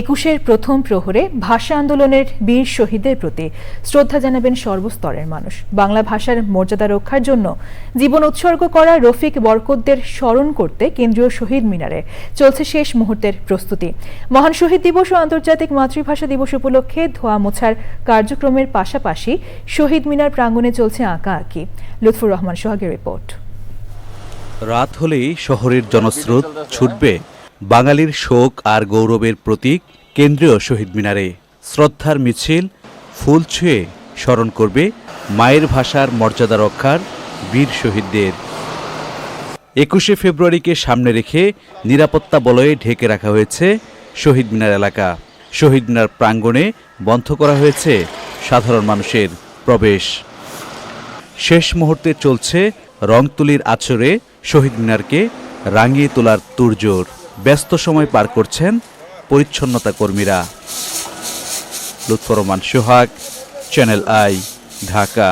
একুশের প্রথম প্রহরে ভাষা আন্দোলনের বীর শহীদদের প্রতি শ্রদ্ধা জানাবেন সর্বস্তরের মানুষ। বাংলা ভাষার মর্যাদা রক্ষার জন্য জীবন উৎসর্গ করা রফিক বরকতদের স্মরণ করতে কেন্দ্রীয় শহীদ মিনারে চলছে শেষ মুহূর্তের প্রস্তুতি। মহান শহীদ দিবস ও আন্তর্জাতিক মাতৃভাষা দিবস উপলক্ষে ধোয়া মোছার কার্যক্রমের পাশাপাশি শহীদ মিনার প্রাঙ্গণে চলছে আঁকা আঁকি। লুৎফুর রহমান সোহাগের রিপোর্ট। রাত হলেই শহরের জনস্রোত ছুটবে। বাঙালির শোক আর গৌরবের প্রতীক কেন্দ্রীয় শহীদ মিনারে। শ্রদ্ধার মিছিল, ফুল ছুঁয়ে স্মরণ করবে মায়ের ভাষার মর্যাদা রক্ষার বীর শহীদদের। একুশে ফেব্রুয়ারিকে সামনে রেখে নিরাপত্তা বলয়ে ঢেকে রাখা হয়েছে শহীদ মিনার এলাকা। শহীদ মিনার প্রাঙ্গণে বন্ধ করা হয়েছে সাধারণ মানুষের প্রবেশ। শেষ মুহূর্তে চলছে রংতুলির আচরে শহীদ মিনারকে রাঙিয়ে তোলার তুরজোর ব্যস্ত সময় পার করছেন পরিচ্ছন্নতা কর্মীরা। Lutfur Rahman Sohag channel I Dhaka